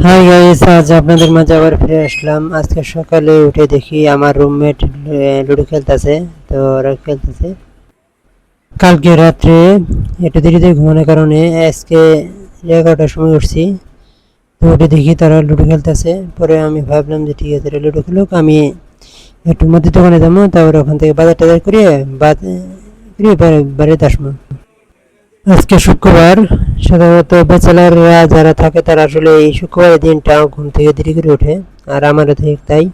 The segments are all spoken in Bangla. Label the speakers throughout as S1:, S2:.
S1: হাই গাইস আজ আপনাদের মাঝে আবার ফিরে আসলাম। আজকে সকালে উঠে দেখি আমার রুমমেট লুডো খেলতেছে। তো ওরা খেলতেছে। কালকে রাত্রে একটু দেরিতে ঘুমানোর কারণে আজকে এগারোটার সময় উঠছি। তো উঠে দেখি তারা লুডো খেলতেছে। পরে আমি ভাবলাম যে ঠিক আছে লুডো খেলুক। আমি একটু মধ্যে দোকানে যাব। তারপরে ওখান থেকে বাজার টাজার বাড়ি- বাড়িতে আসব। আজকে শুক্রবার। সাধারণত ব্যাচেলাররা যারা থাকে, তারা আসলে এই শুক্রবারের দিনটা ঘুম থেকে দেরি করে ওঠে, আর আমারও ঠিক তাই।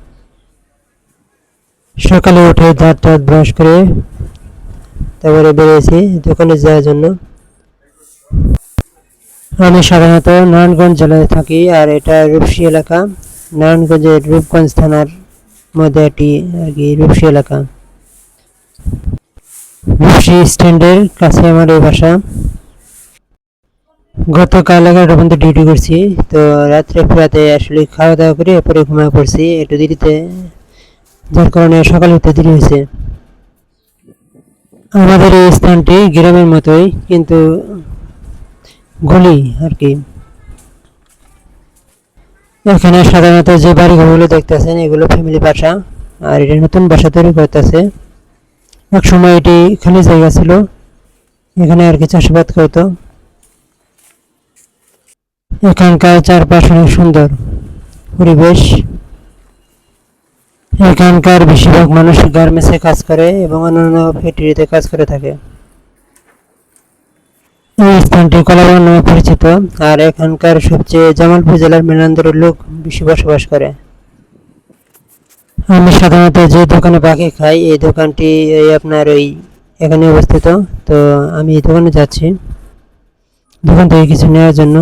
S1: সকালে উঠে দাঁত টাত ব্রাশ করে তারপরে বেরিয়েছি দোকানে যাওয়ার জন্য। আমি সাধারণত নারায়ণগঞ্জ জেলায় থাকি, আর এটা রূপসী এলাকা। নারায়ণগঞ্জের রূপগঞ্জ থানার মধ্যে একটি আর কি রূপসী এলাকা। রূপসী স্ট্যান্ডের কাছে আমার এই বাসা। গতকাল এগারোটা পর্যন্ত ডিউটি করছি, তো রাত্রে ফেরাতে আসলে খাওয়া দাওয়া করে পরে ঘুমায় পড়ছি, একটু দেরিতে, যার কারণে সকালে উঠতে দেরি হয়েছে। আমাদের এই স্থানটি গ্রামের মতোই, কিন্তু গলি আর কি। এখানে সাধারণত যে বাড়িঘরগুলো দেখতেছেন, এগুলো ফ্যামিলি বাসা, আর এটা নতুন বাসা তৈরি করতেছে। এক সময় এটি খালি জায়গা ছিল, এখানে আর কি চাষাবাদ করতো। এখানকার চারপাশ অনেক সুন্দর। পরিবেশ। এখানকার বেশিরভাগ মানুষ গার্মেন্টসে কাজ করে এবং অন্যান্য ফ্যাক্টরিতে কাজ করে থাকে। এই স্থানটি কলাবাগান নামে পরিচিত। আর এখানকার সবচেয়ে জামালপুর জেলার মেলান্দরের লোক বেশি বসবাস করে। আমি সাধারণত যে দোকানে বাকি খাই, এই দোকানটি এই আপনার ওই এখানে অবস্থিত। তো আমি এই দোকানে যাচ্ছি। দোকান থেকে কিছু নেওয়ার জন্য।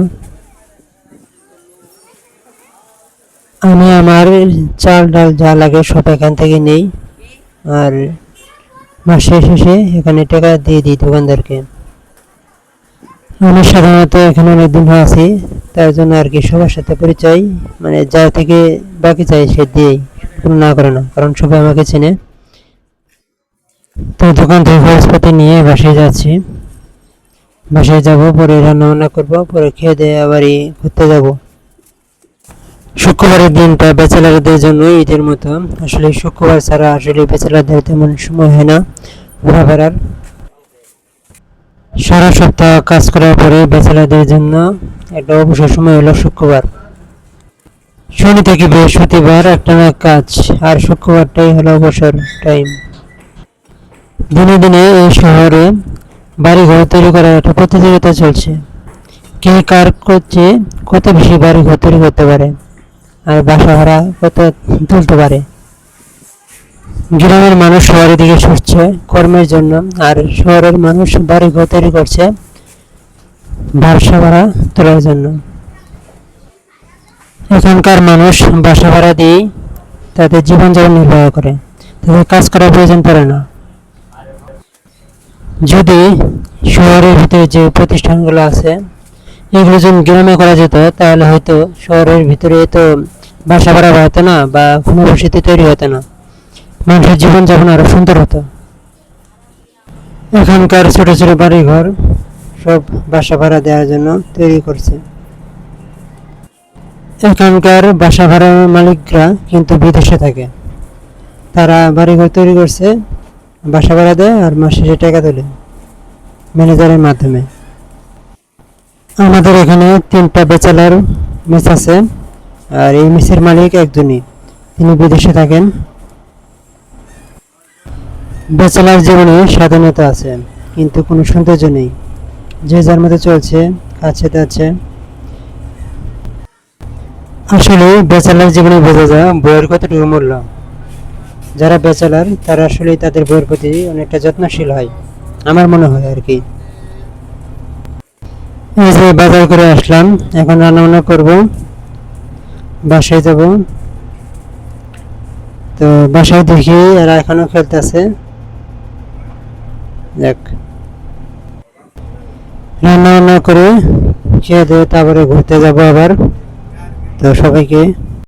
S1: আমি আমার চাল ডাল যা লাগে সব এখান থেকে নেই। আর মাসের শেষে এখানে টাকা দিয়ে দিই দোকানদারকে। আমি সাধারণত এখানে অনেকদিন হয়ে আছি, তার জন্য আর কি সবার সাথে পরিচয় মানে যা থেকে বাকি চাই সে দিয়েই, কোনো না করে না, কারণ সবাই আমাকে চেনে। তো দোকান থেকে খরচপাতি নিয়ে বাসায় যাচ্ছি। বাসায় যাব, পরে রান্না বান্না করব, পরে খেয়ে দিয়ে আবারই ঘুরতে যাব। শুক্রবারের দিনটা বেচালারদের জন্য ঈদের মতো। আসলে শুক্রবার ছাড়া আসলে বেচালারদের তেমন সময় হয় না, ঘোরাফেরার। সারা সপ্তাহ কাজ করার পরে বেচালারদের জন্য একটা অবসর সময় হলো শুক্রবার। শনি থেকে বৃহস্পতিবার একটা না কাজ, আর শুক্রবারটাই হলো অবসর টাইম। দিনে দিনে এই শহরে বাড়ি ঘর তৈরি করার একটা প্রতিযোগিতা চলছে। কে কার করছে, কত বেশি বাড়ি ঘর তৈরি করতে পারে? আর বাসা ভাড়া কত তুলতে পারে? গ্রামের মানুষ শহরের দিকে ছুটছে কর্মের জন্য, আর শহরের মানুষ বাড়ি ঘর তৈরি করছে ব্যবসা ভাড়া তোলার জন্য। এখানকার মানুষ বাসা ভাড়া দিয়েই তাদের জীবনযাপন নির্বাহ করে। তাদের কাজ করার প্রয়োজন পড়ে না। যদি শহরের ভিতরে যে প্রতিষ্ঠানগুলো আছে, এগুলো যদি গ্রামে করা যেত, তাহলে হয়তো শহরের ভিতরে তো বাসা ভাড়া বাড়তো না বা ঘনবসতি তৈরি হতো না। মানুষের জীবন জীবনযাপন আরও সুন্দর হতো। এখানকার ছোট ছোট বাড়ি ঘর সব বাসা ভাড়া দেওয়ার জন্য তৈরি করছে। এখানকার বাসা ভাড়ার মালিকরা কিন্তু বিদেশে থাকে। তারা বাড়িঘর তৈরি করছে, বাসা ভাড়া দেয় আর মাসে সে টাকা তোলে ম্যানেজারের মাধ্যমে। আমাদের এখানে তিনটা বেচালার মেস আছে। আর এই মেসের মালিক একজনই। তিনি বিদেশে থাকেন। বেচালার জীবনে স্বাধীনতা আছে, কিন্তু কোনো সৌন্দর্য নেই। যে যার মধ্যে চলছে খাচ্ছে যাচ্ছে। আসলে বেচালার জীবনে বোঝা যায়, বইয়ের কতটুকু মূল্য। যারা বেচালার তারা আসলে তাদের বইয়ের প্রতি অনেকটা যত্নশীল হয়, আমার মনে হয় আর কি। এই যে বাজার করে আসলাম, এখন রান্না বান্না করব। বাসায় যাব। তো বাসায় দেখি এরা এখনও খেলতেছে। দেখ রান্না বান্না করে খেয়ে দিয়ে তারপরে ঘুরতে যাব আবার। তো সবাইকে